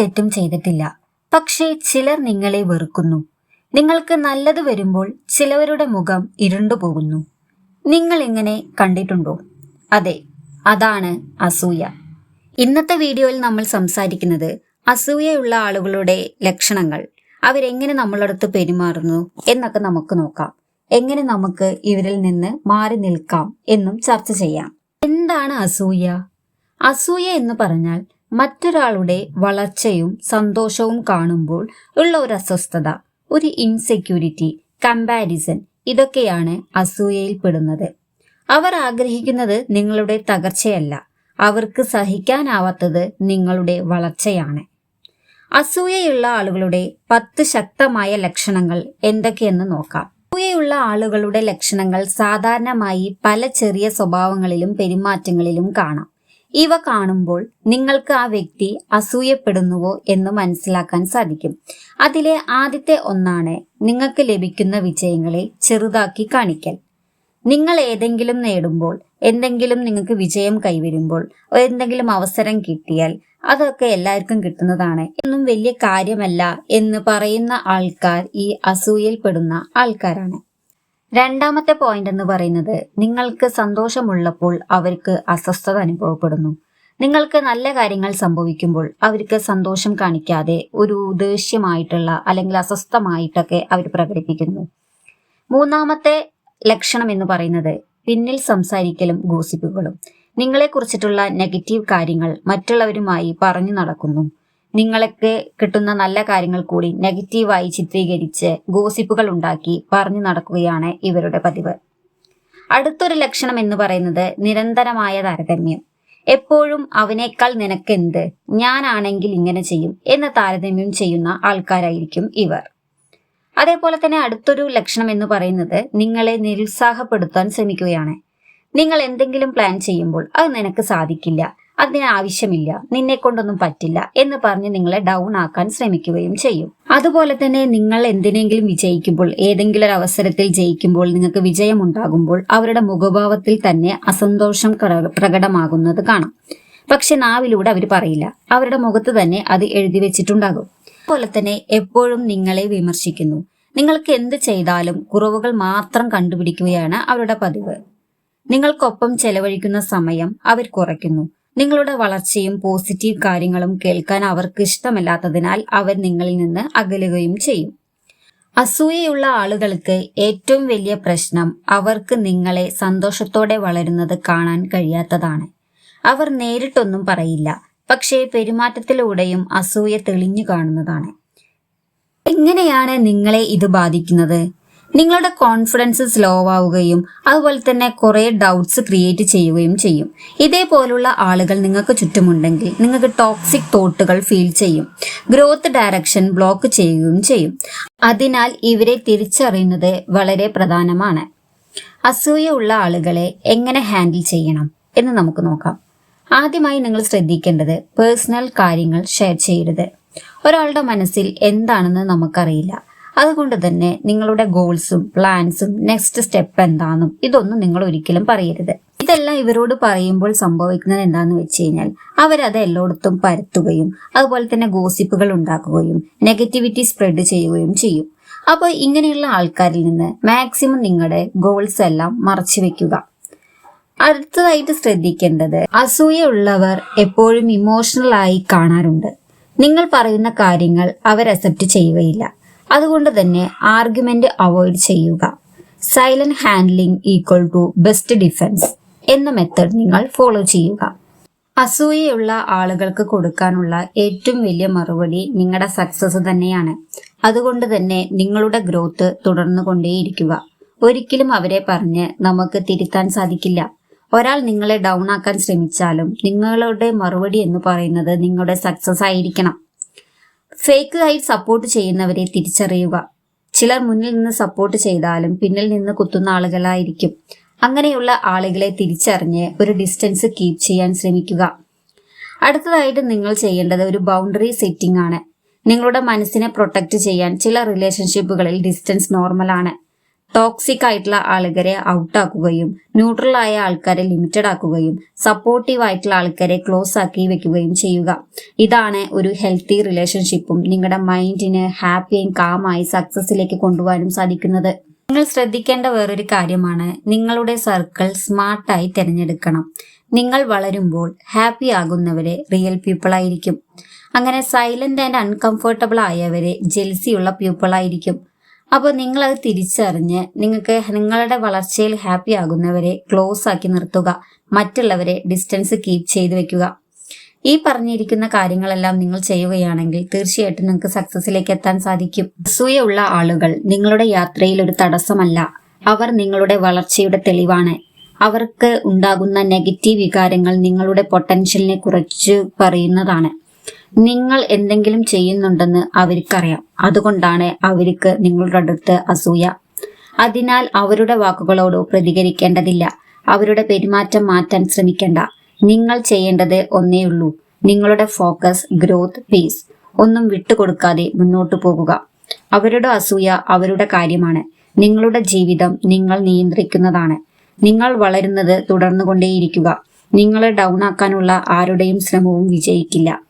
തെറ്റും ചെയ്തിട്ടില്ല. പക്ഷേ ചിലർ നിങ്ങളെ വെറുക്കുന്നു. നിങ്ങൾക്ക് നല്ലത് വരുമ്പോൾ ചിലവരുടെ മുഖം ഇരുണ്ടു പോകുന്നു. നിങ്ങൾ ഇങ്ങനെ കണ്ടിട്ടുണ്ടോ? അതെ അതാണ് അസൂയ. ഇന്നത്തെ വീഡിയോയിൽ നമ്മൾ സംസാരിക്കുന്നത് അസൂയയുള്ള ആളുകളുടെ ലക്ഷണങ്ങൾ. അവരെങ്ങനെ നമ്മളടുത്ത് പെരുമാറുന്നു എന്നൊക്കെ നമുക്ക് നോക്കാം. എങ്ങനെ നമുക്ക് ഇവരിൽ നിന്ന് മാറി നിൽക്കാം എന്നും ചർച്ച ചെയ്യാം. എന്താണ് അസൂയ? അസൂയ എന്ന് പറഞ്ഞാൽ മറ്റൊരാളുടെ വളർച്ചയും സന്തോഷവും കാണുമ്പോൾ ഉള്ള ഒരു അസ്വസ്ഥത ഒരു ഇൻസെക്യൂരിറ്റി കമ്പാരിസൺ ഇതൊക്കെയാണ് അസൂയയിൽപ്പെടുന്നത്. അവർ ആഗ്രഹിക്കുന്നത് നിങ്ങളുടെ തകർച്ചയല്ല. അവർക്ക് സഹിക്കാനാവാത്തത് നിങ്ങളുടെ വളർച്ചയാണ്. അസൂയയുള്ള ആളുകളുടെ പത്ത് ശക്തമായ ലക്ഷണങ്ങൾ എന്തൊക്കെയെന്ന് നോക്കാം. അസൂയയുള്ള ആളുകളുടെ ലക്ഷണങ്ങൾ സാധാരണമായി പല ചെറിയ സ്വഭാവങ്ങളിലും പെരുമാറ്റങ്ങളിലും കാണാം. ഇവ കാണുമ്പോൾ നിങ്ങൾക്ക് ആ വ്യക്തി അസൂയപ്പെടുന്നുവോ എന്ന് മനസ്സിലാക്കാൻ സാധിക്കും. അതിലെ ആദ്യത്തെ ഒന്നാണ് നിങ്ങൾക്ക് ലഭിക്കുന്ന വിജയങ്ങളെ ചെറുതാക്കി കാണിക്കൽ. നിങ്ങൾ ഏതെങ്കിലും നേടുമ്പോൾ എന്തെങ്കിലും നിങ്ങൾക്ക് വിജയം കൈവരുമ്പോൾ എന്തെങ്കിലും അവസരം കിട്ടിയാൽ അതൊക്കെ എല്ലാവർക്കും കിട്ടുന്നതാണ്. എന്നും വലിയ കാര്യമല്ല എന്ന് പറയുന്ന ആൾക്കാർ ഈ അസൂയയിൽപ്പെടുന്ന ആൾക്കാരാണ്. രണ്ടാമത്തെ പോയിന്റ് എന്ന് പറയുന്നത് നിങ്ങൾക്ക് സന്തോഷമുള്ളപ്പോൾ അവർക്ക് അസ്വസ്ഥത അനുഭവപ്പെടുന്നു. നിങ്ങൾക്ക് നല്ല കാര്യങ്ങൾ സംഭവിക്കുമ്പോൾ അവർക്ക് സന്തോഷം കാണിക്കാതെ ഒരു ദേഷ്യമായിട്ടുള്ള അല്ലെങ്കിൽ അസ്വസ്ഥമായിട്ടൊക്കെ അവർ പ്രകടിപ്പിക്കുന്നു. മൂന്നാമത്തെ ലക്ഷണം എന്ന് പറയുന്നത് പിന്നിൽ സംസാരിക്കലും ഗോസിപ്പുകളും നിങ്ങളെക്കുറിച്ചിട്ടുള്ള നെഗറ്റീവ് കാര്യങ്ങൾ മറ്റുള്ളവരുമായി പറഞ്ഞു നടക്കുന്നു. നിങ്ങൾക്ക് കിട്ടുന്ന നല്ല കാര്യങ്ങൾ കൂടി നെഗറ്റീവായി ചിത്രീകരിച്ച് ഗോസിപ്പുകൾ ഉണ്ടാക്കി പറഞ്ഞു നടക്കുകയാണ് ഇവരുടെ പതിവ്. അടുത്തൊരു ലക്ഷണം എന്ന് പറയുന്നത് നിരന്തരമായ താരതമ്യം. എപ്പോഴും അവനേക്കാൾ നിനക്കെന്ത്? ഞാനാണെങ്കിൽ ഇങ്ങനെ ചെയ്യും എന്ന് താരതമ്യം ചെയ്യുന്ന ആൾക്കാരായിരിക്കും ഇവർ. അതേപോലെ തന്നെ അടുത്തൊരു ലക്ഷണം എന്ന് പറയുന്നത് നിങ്ങളെ നിരുത്സാഹപ്പെടുത്താൻ ശ്രമിക്കുകയാണ്. നിങ്ങൾ എന്തെങ്കിലും പ്ലാൻ ചെയ്യുമ്പോൾ അത് നിനക്ക് സാധിക്കില്ല. അതിന് ആവശ്യമില്ല നിന്നെ കൊണ്ടൊന്നും പറ്റില്ല എന്ന് പറഞ്ഞ് നിങ്ങളെ ഡൗൺ ആക്കാൻ ശ്രമിക്കുകയും ചെയ്യും. അതുപോലെ തന്നെ നിങ്ങൾ എന്തിനെങ്കിലും വിജയിക്കുമ്പോൾ ഏതെങ്കിലും ഒരു അവസരത്തിൽ ജയിക്കുമ്പോൾ നിങ്ങൾക്ക് വിജയമുണ്ടാകുമ്പോൾ അവരുടെ മുഖഭാവത്തിൽ തന്നെ അസന്തോഷം പ്രകടമാകുന്നത് കാണാം. പക്ഷെ നാവിലൂടെ അവർ പറയില്ല. അവരുടെ മുഖത്ത് തന്നെ അത് എഴുതി വെച്ചിട്ടുണ്ടാകും. അതുപോലെ തന്നെ എപ്പോഴും നിങ്ങളെ വിമർശിക്കുന്നു. നിങ്ങൾക്ക് എന്ത് ചെയ്താലും കുറവുകൾ മാത്രം കണ്ടുപിടിക്കുകയാണ് അവരുടെ പതിവ്. നിങ്ങൾക്കൊപ്പം ചെലവഴിക്കുന്ന സമയം അവർ കുറയ്ക്കുന്നു. നിങ്ങളുടെ വളർച്ചയും പോസിറ്റീവ് കാര്യങ്ങളും കേൾക്കാൻ അവർക്ക് ഇഷ്ടമല്ലാത്തതിനാൽ അവർ നിങ്ങളിൽ നിന്ന് അകലുകയും ചെയ്യും. അസൂയയുള്ള ആളുകൾക്ക് ഏറ്റവും വലിയ പ്രശ്നം അവർക്ക് നിങ്ങളെ സന്തോഷത്തോടെ വളരുന്നത് കാണാൻ കഴിയാത്തതാണ്. അവർ നേരിട്ടൊന്നും പറയില്ല പക്ഷേ പെരുമാറ്റത്തിലൂടെയും അസൂയ തെളിഞ്ഞു കാണുന്നതാണ്. എങ്ങനെയാണ് നിങ്ങളെ ഇത് ബാധിക്കുന്നത്? നിങ്ങളുടെ കോൺഫിഡൻസ് സ്ലോ ആവുകയും അതുപോലെ തന്നെ കുറേ ഡൗട്ട്സ് ക്രിയേറ്റ് ചെയ്യുകയും ചെയ്യും. ഇതേപോലുള്ള ആളുകൾ നിങ്ങൾക്ക് ചുറ്റുമുണ്ടെങ്കിൽ നിങ്ങൾക്ക് ടോക്സിക് തോട്ടുകൾ ഫീൽ ചെയ്യും. ഗ്രോത്ത് ഡയറക്ഷൻ ബ്ലോക്ക് ചെയ്യുകയും ചെയ്യും. അതിനാൽ ഇവരെ തിരിച്ചറിയുന്നത് വളരെ പ്രധാനമാണ്. അസൂയ ഉള്ള ആളുകളെ എങ്ങനെ ഹാൻഡിൽ ചെയ്യണം എന്ന് നമുക്ക് നോക്കാം. ആദ്യമായി നിങ്ങൾ ശ്രദ്ധിക്കേണ്ടത് പേഴ്സണൽ കാര്യങ്ങൾ ഷെയർ ചെയ്യരുത്. ഒരാളുടെ മനസ്സിൽ എന്താണെന്ന് നമുക്കറിയില്ല. അതുകൊണ്ട് തന്നെ നിങ്ങളുടെ ഗോൾസും പ്ലാൻസും നെക്സ്റ്റ് സ്റ്റെപ്പ് എന്താണെന്നും ഇതൊന്നും നിങ്ങൾ ഒരിക്കലും പറയരുത്. ഇതെല്ലാം ഇവരോട് പറയുമ്പോൾ സംഭവിക്കുന്നത് എന്താണെന്ന് വെച്ച് കഴിഞ്ഞാൽ അവരത് എല്ലായിടത്തും പരത്തുകയും അതുപോലെ തന്നെ ഗോസിപ്പുകൾ ഉണ്ടാക്കുകയും നെഗറ്റിവിറ്റി സ്പ്രെഡ് ചെയ്യുകയും ചെയ്യും. അപ്പോൾ ഇങ്ങനെയുള്ള ആൾക്കാരിൽ നിന്ന് മാക്സിമം നിങ്ങളുടെ ഗോൾസ് എല്ലാം മറച്ചു വെക്കുക. അടുത്തതായിട്ട് ശ്രദ്ധിക്കേണ്ടത് അസൂയുള്ളവർ എപ്പോഴും ഇമോഷണൽ ആയി കാണാറുണ്ട്. നിങ്ങൾ പറയുന്ന കാര്യങ്ങൾ അവർ അക്സെപ്റ്റ് ചെയ്യുകയില്ല. അതുകൊണ്ട് തന്നെ ആർഗ്യുമെന്റ് അവോയ്ഡ് ചെയ്യുക. Silent handling equal to best defence എന്ന മെത്തേഡ് നിങ്ങൾ ഫോളോ ചെയ്യുക. അസൂയയുള്ള ആളുകൾക്ക് കൊടുക്കാനുള്ള ഏറ്റവും വലിയ മറുപടി നിങ്ങളുടെ സക്സസ് തന്നെയാണ്. അതുകൊണ്ട് തന്നെ നിങ്ങളുടെ ഗ്രോത്ത് തുടർന്നു കൊണ്ടേയിരിക്കുക. ഒരിക്കലും അവരെ പറഞ്ഞ് നമുക്ക് തിരുത്താൻ സാധിക്കില്ല. ഒരാൾ നിങ്ങളെ ഡൗൺ ആക്കാൻ ശ്രമിച്ചാലും നിങ്ങളുടെ മറുപടി എന്ന് പറയുന്നത് നിങ്ങളുടെ സക്സസ് ആയിരിക്കണം. ഫേക്ക് ആയി സപ്പോർട്ട് ചെയ്യുന്നവരെ തിരിച്ചറിയുക. ചിലർ മുന്നിൽ നിന്ന് സപ്പോർട്ട് ചെയ്താലും പിന്നിൽ നിന്ന് കുത്തുന്ന ആളുകളായിരിക്കും. അങ്ങനെയുള്ള ആളുകളെ തിരിച്ചറിഞ്ഞ് ഒരു ഡിസ്റ്റൻസ് കീപ്പ് ചെയ്യാൻ ശ്രമിക്കുക. അടുത്തതായിട്ട് നിങ്ങൾ ചെയ്യേണ്ടത് ഒരു ബൗണ്ടറി സെറ്റിംഗ് ആണ്. നിങ്ങളുടെ മനസ്സിനെ പ്രൊട്ടക്റ്റ് ചെയ്യാൻ ചില റിലേഷൻഷിപ്പുകളിൽ ഡിസ്റ്റൻസ് നോർമലാണ് ടോക്സിക് ആയിട്ടുള്ള ആൾക്കാരെ ഔട്ട് ആക്കുകയും ന്യൂട്രൽ ആയ ആൾക്കാരെ ലിമിറ്റഡ് ആക്കുകയും സപ്പോർട്ടീവ് ആയിട്ടുള്ള ആൾക്കാരെ ക്ലോസ് ആക്കി വെക്കുകയും ചെയ്യുക. ഇതാണ് ഒരു ഹെൽത്തി റിലേഷൻഷിപ്പും നിങ്ങളുടെ മൈൻഡിന് ഹാപ്പിയും കാമായി സക്സസിലേക്ക് കൊണ്ടുപോകാനും സാധിക്കുന്നത്. നിങ്ങൾ ശ്രദ്ധിക്കേണ്ട വേറൊരു കാര്യമാണ് നിങ്ങളുടെ സർക്കിൾ സ്മാർട്ടായി തിരഞ്ഞെടുക്കണം. നിങ്ങൾ വളരുമ്പോൾ ഹാപ്പി ആകുന്നവരെ റിയൽ പീപ്പിൾ ആയിരിക്കും. അങ്ങനെ സൈലന്റ് ആൻഡ് അൺകംഫർട്ടബിൾ ആയവരെ ജെൽസിയുള്ള പീപ്പിൾ ആയിരിക്കും. അപ്പോൾ നിങ്ങൾ അത് തിരിച്ചറിഞ്ഞ് നിങ്ങൾക്ക് നിങ്ങളുടെ വളർച്ചയിൽ ഹാപ്പി ആകുന്നവരെ ക്ലോസ് ആക്കി നിർത്തുക. മറ്റുള്ളവരെ ഡിസ്റ്റൻസ് കീപ്പ് ചെയ്തു വെക്കുക. ഈ പറഞ്ഞിരിക്കുന്ന കാര്യങ്ങളെല്ലാം നിങ്ങൾ ചെയ്യുകയാണെങ്കിൽ തീർച്ചയായിട്ടും നിങ്ങൾക്ക് സക്സസിലേക്ക് എത്താൻ സാധിക്കും. അസൂയുള്ള ആളുകൾ നിങ്ങളുടെ യാത്രയിൽ ഒരു തടസ്സമല്ല. അവർ നിങ്ങളുടെ വളർച്ചയുടെ തെളിവാണ്. അവർക്ക് ഉണ്ടാകുന്ന നെഗറ്റീവ് വികാരങ്ങൾ നിങ്ങളുടെ പൊട്ടൻഷ്യലിനെ കുറിച്ച് പറയുന്നതാണ്. നിങ്ങൾ എന്തെങ്കിലും ചെയ്യുന്നുണ്ടെന്ന് അവർക്കറിയാം. അതുകൊണ്ടാണ് അവർക്ക് നിങ്ങളുടെ അടുത്ത് അസൂയ. അതിനാൽ അവരുടെ വാക്കുകളോട് പ്രതികരിക്കേണ്ടതില്ല. അവരുടെ പെരുമാറ്റം മാറ്റാൻ ശ്രമിക്കേണ്ട. നിങ്ങൾ ചെയ്യേണ്ടത് ഒന്നേയുള്ളൂ നിങ്ങളുടെ ഫോക്കസ് ഗ്രോത്ത് പീസ് ഒന്നും വിട്ടുകൊടുക്കാതെ മുന്നോട്ടു പോകുക. അവരുടെ അസൂയ അവരുടെ കാര്യമാണ്. നിങ്ങളുടെ ജീവിതം നിങ്ങൾ നിയന്ത്രിക്കുന്നതാണ്. നിങ്ങൾ വളരുന്നത് തുടർന്നുകൊണ്ടേയിരിക്കുക. നിങ്ങളെ ഡൗൺ ആക്കാനുള്ള ആരുടെയും ശ്രമവും വിജയിക്കില്ല.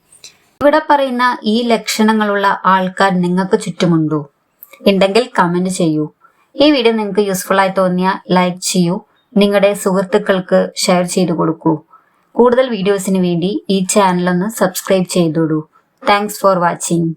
ഇവിടെ പറയുന്ന ഈ ലക്ഷണങ്ങളുള്ള ആൾക്കാർ നിങ്ങൾക്ക് ചുറ്റുമുണ്ടോ? ഉണ്ടെങ്കിൽ കമന്റ് ചെയ്യൂ. ഈ വീഡിയോ നിങ്ങൾക്ക് യൂസ്ഫുൾ ആയി തോന്നിയാൽ ലൈക്ക് ചെയ്യൂ. നിങ്ങളുടെ സുഹൃത്തുക്കൾക്ക് ഷെയർ ചെയ്തു കൊടുക്കൂ. കൂടുതൽ വീഡിയോസിന് വേണ്ടി ഈ ചാനൽ ഒന്ന് സബ്സ്ക്രൈബ് ചെയ്തോളൂ താങ്ക്സ് ഫോർ വാച്ചിങ്